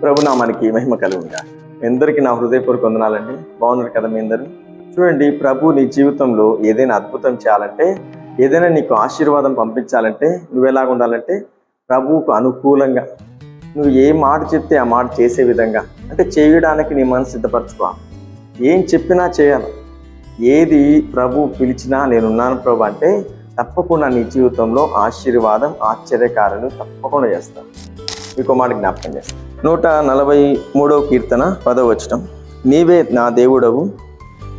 ప్రభునామానికి మహిమ కలుగుగా ఎందరికీ నా హృదయపూర్వక వందనాలండి. బాగున్నారు కదా మీ అందరూ? చూడండి ప్రభు నీ జీవితంలో ఏదైనా అద్భుతం చేయాలంటే ఏదైనా నీకు ఆశీర్వాదం పంపించాలంటే నువ్వు ఎలాగ ఉండాలంటే ప్రభువుకు అనుకూలంగా నువ్వు ఏ మాట చెప్తే ఆ మాట చేసే విధంగా అంటే చేయడానికి నీ మనసు సిద్ధపరచుకో. ఏం చెప్పినా చేయాలి. ఏది ప్రభు పిలిచినా నేనున్నాను ప్రభు అంటే తప్పకుండా నీ జీవితంలో ఆశీర్వాదం ఆశ్చర్యకారులు తప్పకుండా చేస్తాను. మీకు మాట జ్ఞాపకం చేస్తాను నూట నలభై మూడవ కీర్తన పదవచనం నీవే నా దేవుడవు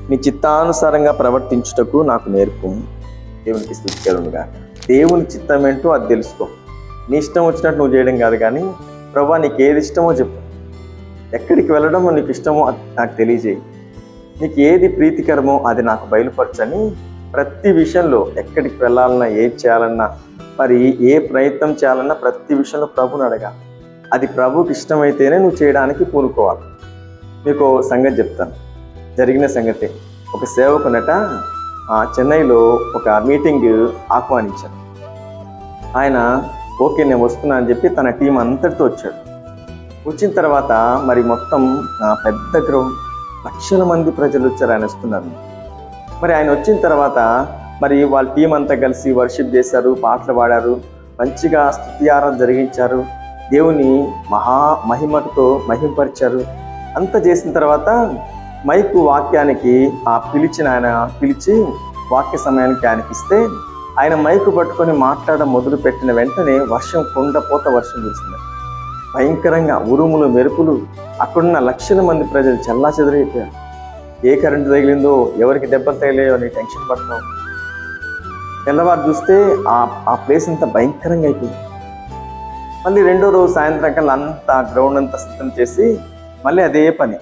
నీ చిత్తానుసారంగా ప్రవర్తించుటకు నాకు నేర్పు. దేవునికి స్థితికలుగా దేవుని చిత్తం ఏంటో అది తెలుసుకో. నీ ఇష్టం వచ్చినట్టు నువ్వు చేయడం కాదు కానీ ప్రభా నీకు ఏది ఇష్టమో చెప్పు. ఎక్కడికి వెళ్ళడం నీకు ఇష్టమో అది నాకు తెలియజేయి. నీకు ఏది ప్రీతికరమో అది నాకు బయలుపరచని ప్రతి విషయంలో ఎక్కడికి వెళ్ళాలన్నా ఏది చేయాలన్నా మరి ఏ ప్రయత్నం చేయాలన్నా ప్రతి విషయంలో ప్రభుని అడగాలి. అది ప్రభుకి ఇష్టమైతేనే నువ్వు చేయడానికి పూనుకోవాలి. మీకు ఓ సంగతి చెప్తాను. జరిగిన సంగతి. ఒక సేవకునట ఆ, చెన్నైలో ఒక మీటింగ్ ఆహ్వానించారు. ఆయన ఓకే నేను వస్తున్నా అని చెప్పి తన టీం అంతటితో వచ్చాడు. వచ్చిన తర్వాత మరి మొత్తం పెద్ద గ్రౌండ్ లక్షల మంది ప్రజలు వచ్చారు ఆయన వస్తున్నారు. మరి ఆయన వచ్చిన తర్వాత మరి వాళ్ళ టీం అంతా కలిసి వర్షిప్ చేశారు పాటలు పాడారు మంచిగా స్థుతియారం జరిగించారు. దేవుని మహా మహిమతో మహింపరిచారు. అంత చేసిన తర్వాత మైకు వాక్యానికి ఆ పిలిచిన ఆయన పిలిచి వాక్య సమయానికి ఆయనకిస్తే ఆయన మైకు పట్టుకొని మాట్లాడడం మొదలు పెట్టిన వెంటనే వర్షం కొండపోత వర్షం కురిసింది భయంకరంగా ఉరుములు మెరుపులు అక్కడున్న లక్షల మంది ప్రజలు చల్లా చెదరైపోయారు. ఏ కరెంటు తగిలిందో ఎవరికి దెబ్బలు తగిలేయో అని టెన్షన్ పడుతున్నాం తెల్లవారు చూస్తే ఆ ఆ ప్లేస్ అంతా భయంకరంగా అయిపోయింది. మళ్ళీ రెండో రోజు సాయంత్రం కల్లా అంతా గ్రౌండ్ అంతా సిద్ధం చేసి మళ్ళీ అదే పని.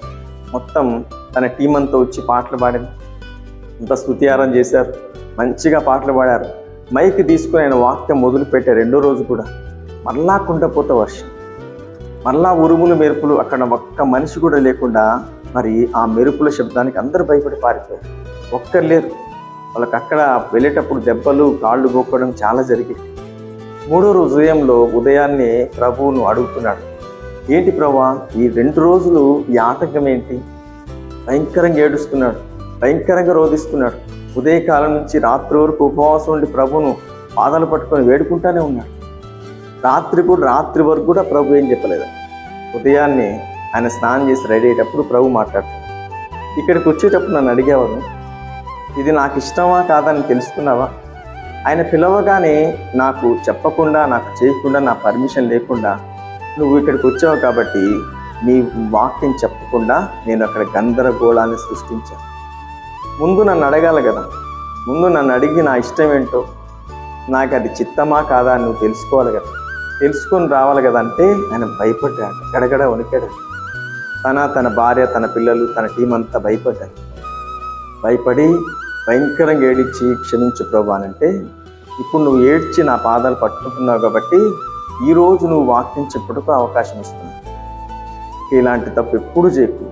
మొత్తం తన టీం అంతా వచ్చి పాటలు పాడింది. అంత స్థుతిహారం చేశారు. మంచిగా పాటలు పాడారు. మైక్ తీసుకుని ఆయన వాక్యం మొదలుపెట్టే రెండో రోజు కూడా మళ్ళా కుండపోత వర్షం. మళ్ళా ఉరుములు మెరుపులు అక్కడ ఒక్క మనిషి కూడా లేకుండా మరి ఆ మెరుపుల శబ్దానికి అందరూ భయపడి పారిపోయారు. ఒక్కరు లేరు. వాళ్ళకి అక్కడ వెళ్ళేటప్పుడు దెబ్బలు కాళ్ళు గోక్కడం చాలా జరిగింది. మూడో రోజు ఉదయంలో ఉదయాన్నే ప్రభువును అడుగుతున్నాడు ఏంటి ప్రభా ఈ రెండు రోజులు ఈ ఆటంకం ఏంటి? భయంకరంగా ఏడుస్తున్నాడు భయంకరంగా రోధిస్తున్నాడు. ఉదయకాలం నుంచి రాత్రి వరకు ఉపవాసం ఉండి ప్రభును పాదాలు పట్టుకొని వేడుకుంటానే ఉన్నాడు. రాత్రి కూడా రాత్రి వరకు కూడా ప్రభు ఏం చెప్పలేదు. ఉదయాన్నే ఆయన స్నానం చేసి రెడీ అయ్యేటప్పుడు ప్రభు మాట్లాడుతాడు ఇక్కడికి వచ్చేటప్పుడు నన్ను అడిగేవాడు ఇది నాకు ఇష్టమా కాదని తెలుసుకున్నావా? ఆయన పిలవగానే నాకు చెప్పకుండా నాకు చేయకుండా నా పర్మిషన్ లేకుండా నువ్వు ఇక్కడికి వచ్చావు కాబట్టి నీ వాక్యం చెప్పకుండా నేను అక్కడ గందరగోళాన్ని సృష్టించాను. ముందు నన్ను అడగాలి కదా. ముందు నన్ను అడిగి నా ఇష్టం ఏంటో నాకు అది చిత్తమా కాదా అని నువ్వు తెలుసుకోవాలి కదా. తెలుసుకొని రావాలి కదా అంటే ఆయన భయపడ్డాడు. గడగడ వణికాడు. తన తన భార్య తన పిల్లలు తన టీం అంతా భయపడ్డారు. భయపడి భయంకరంగా ఏడిచ్చి క్షమించు ప్రభు అని అంటే ఇప్పుడు నువ్వు ఏడ్చి నా పాదాలు పట్టుకుంటున్నావు కాబట్టి ఈరోజు నువ్వు వాక్యం చెప్పుటకు అవకాశం ఇస్తున్నావు. ఇలాంటి తప్పు ఎప్పుడు చేయకు.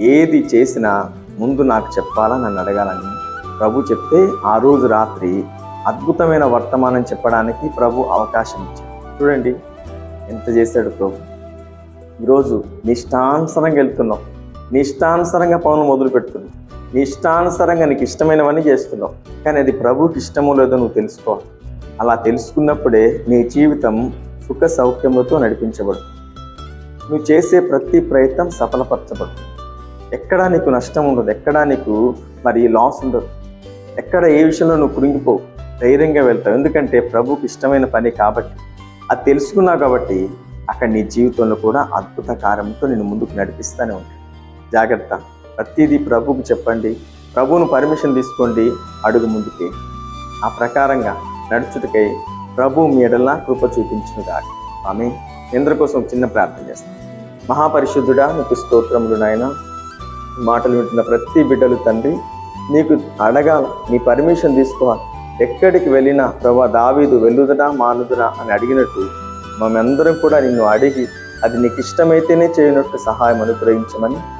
ఏది చేసినా ముందు నాకు చెప్పాలా? నన్ను అడగాలని. ప్రభు చెప్తే ఆ రోజు రాత్రి అద్భుతమైన వర్తమానం చెప్పడానికి ప్రభు అవకాశం ఇచ్చాడు. చూడండి ఎంత చేశాడు ప్రభు. ఈరోజు నిష్టానుసరంగా వెళ్తున్నావు నిష్టానుసరంగా ఇష్టానుసరంగా పనులు మొదలు పెడుతున్నావు నీ ఇష్టానుసారంగా నీకు ఇష్టమైనవన్నీ చేస్తున్నావు. కానీ అది ప్రభుకి ఇష్టమో లేదో నువ్వు తెలుసుకో. అలా తెలుసుకున్నప్పుడే నీ జీవితం సుఖ సౌఖ్యములతో నడిపించబడు. నువ్వు చేసే ప్రతి ప్రయత్నం సఫలపరచబడు. ఎక్కడా నీకు నష్టం ఉండదు. ఎక్కడా నీకు మరి లాస్ ఉండదు. ఎక్కడ ఏ విషయంలో నువ్వు కృంగిపోవు ధైర్యంగా వెళ్తావు. ఎందుకంటే ప్రభుకి ఇష్టమైన పని కాబట్టి. అది తెలుసుకున్నావు కాబట్టి అక్కడ నీ జీవితంలో కూడా అద్భుత కార్యంతో నేను ముందుకు నడిపిస్తూనే ఉంటాను జాగ్రత్త. ప్రతిదీ ప్రభుకు చెప్పండి. ప్రభువును పర్మిషన్ తీసుకోండి. అడుగు ముందుకి. ఆ ప్రకారంగా నడుచుటకై ప్రభు మీ ఎడలా కృప చూపించును కాదు ఆమె ఇంద్రకోసం చిన్న ప్రార్థన చేస్తాను మహాపరిశుద్ధుడా నీకు స్తోత్రములు నాయన. మాటలు వింటున్న ప్రతి బిడ్డలు తండ్రి నీకు అడగాల నీ పర్మిషన్ తీసుకోవాలి ఎక్కడికి వెళ్ళినా ప్రభా దావీదు వెళ్ళుదరా మానుదురా అని అడిగినట్టు మేమందరం కూడా నిన్ను అడిగి అది నీకు ఇష్టమైతేనే చేయనట్టు సహాయం అనుగ్రహించమని